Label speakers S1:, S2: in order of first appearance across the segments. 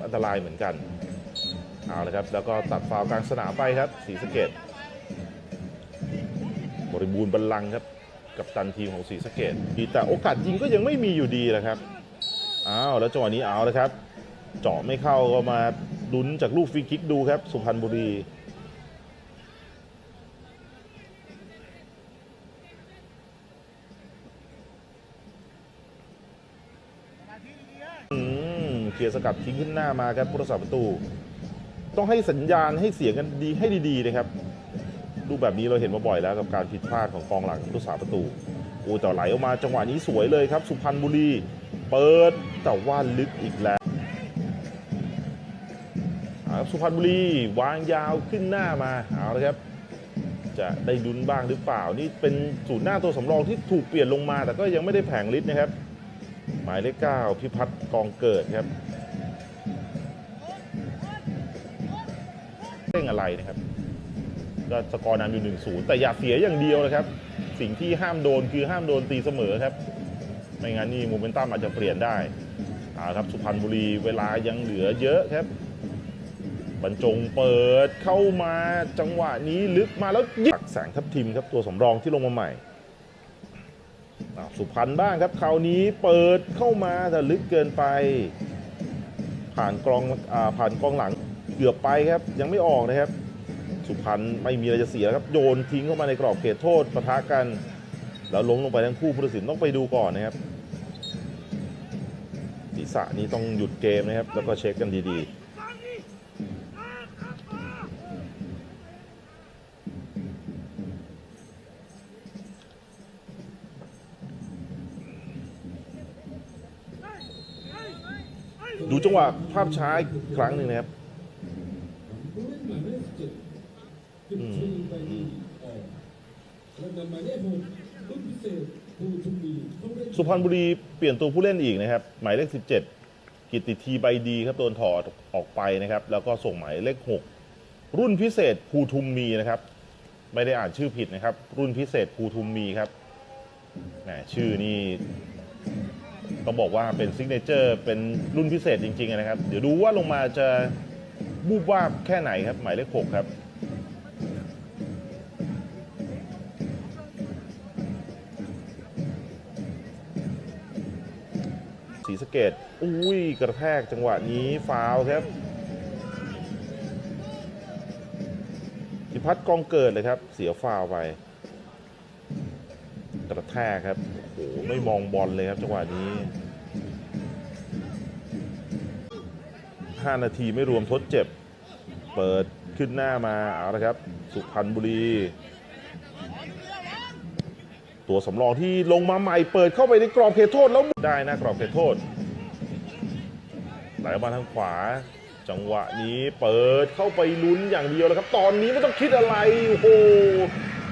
S1: ครับอันตรายเหมือนกันเอาละครับแล้วก็ตัดฟาวกลางสนามไปครับศรีสเกดบริบูรณ์บัลลังครับกับตันทีมของศรีสเกดแต่โอกาสยิงก็ยังไม่มีอยู่ดีนะครับอ้าวแล้วจังหวะนี้เอาล้วครับ เจาะไม่เข้าก็มาลุ้นจากลูกฟรีคิกดูครับ สุพรรณบุรีอืม เคลียร์สกัดทิ้งขึ้นหน้ามาครับผู้รักษาประตู ต้องให้สัญญาณให้เสียงกันดีให้ดีๆนะครับรูปแบบนี้เราเห็นมาบ่อยแล้วกับการผิดพลาดของกองหลังผู้รักษาประตูอ้แต่ไหลออกมาจังหวะนี้สวยเลยครับ สุพรรณบุรี เปิดแต่ว่าลึกอีกแล้วสุพรรณบุรีวางยาวขึ้นหน้ามาเอาละครับจะได้ลุ้นบ้างหรือเปล่า นี่เป็นศูนย์หน้าตัวสำรองที่ถูกเปลี่ยนลงมา แต่ก็ยังไม่ได้แผงฤทธิ์นะครับ หมายเลข9พิพัฒน์กองเกิดครับเร่งอะไรนะครับก็สกอร์นำอยู่1-0แต่อย่าเสียอย่างเดียวนะครับ สิ่งที่ห้ามโดนคือห้ามโดนตีเสมอครับ ไม่งั้นนี่โมเมนตัมอาจจะเปลี่ยนได้อาครับสุพรรณบุรีเวลายังเหลือเยอะครับบรรจงเปิดเข้ามาจังหวะนี้ลึกมาแล้วยิงแสงทับทิมครับตัวสำรองที่ลงมาใหม่ สุพรรณบ้างครับคราวนี้เปิดเข้ามาแต่ลึกเกินไป ผ่านกรองอผ่านกองหลังเกือบไปครับ ยังไม่ออกนะครับ สุพรรณไม่มีอะไรจะเสียครับโยนทิ้งเข้ามาในกรอบเขตโทษปะทะกัน แล้วล้มลงไปทั้งคู่ผู้ตัดสินต้องไปดูก่อนนะครับศีรษะนี้ต้องหยุดเกมนะครับ แล้วก็เช็คกันดีๆ ดูจังหวะภาพช้าอีกครั้งหนึ่งนะครับอืมอืมสุพรรณบุรีเปลี่ยนตัวผู้เล่นอีกนะครับ หมายเลข 17 กิตติทีใบดีครับโดนถอดออกไปนะครับ แล้วก็ส่งหมายเลข 6 รุ่นพิเศษภูทุมมีนะครับ ไม่ได้อ่านชื่อผิดนะครับ รุ่นพิเศษภูทุมมีครับแหมชื่อนี่ ต้องบอกว่าเป็นซิกเนเจอร์เป็นรุ่นพิเศษจริงๆนะครับ เดี๋ยวดูว่าลงมาจะบูบวาบแค่ไหนครับ หมายเลขหกครับสีสเกตอุ้ย กระแทกจังหวะนี้ฟาวครับพิพัฒน์กองเกิดเลยครับ เสียฟาวไป แทกครับโอ้โหไม่มองบอลเลยครับจังหวะนี้ 5 นาทีไม่รวมทดเจ็บ เปิดขึ้นหน้ามาเอาละครับ สุพรรณบุรี ตัวสำรองที่ลงมาใหม่เปิดเข้าไปในกรอบเขตโทษแล้วได้นะกรอบเขตโทษไหลออกมาทางขวาจังหวะนี้เปิดเข้าไปลุ้นอย่างเดียวแล้วครับ ตอนนี้ไม่ต้องคิดอะไร โอ้โห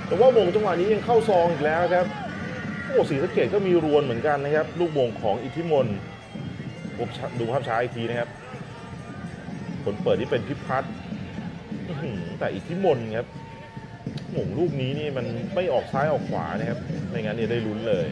S1: แต่ว่าโมงจังหวะนี้ยังเข้าซองอีกแล้วครับ อ้สีสะเกตก็มีรวนเหมือนกันนะครับ ลูกโมงของอิทธิมนดูภาพช้าอีกทีนะครับ ผลเปิดที่เป็นพิพัฒน์แต่อิทธิมนครับหมงลูกนี้นี่มันไม่ออกซ้ายออกขวานะครับไม่งั้นเนี่ยได้ลุ้นเลย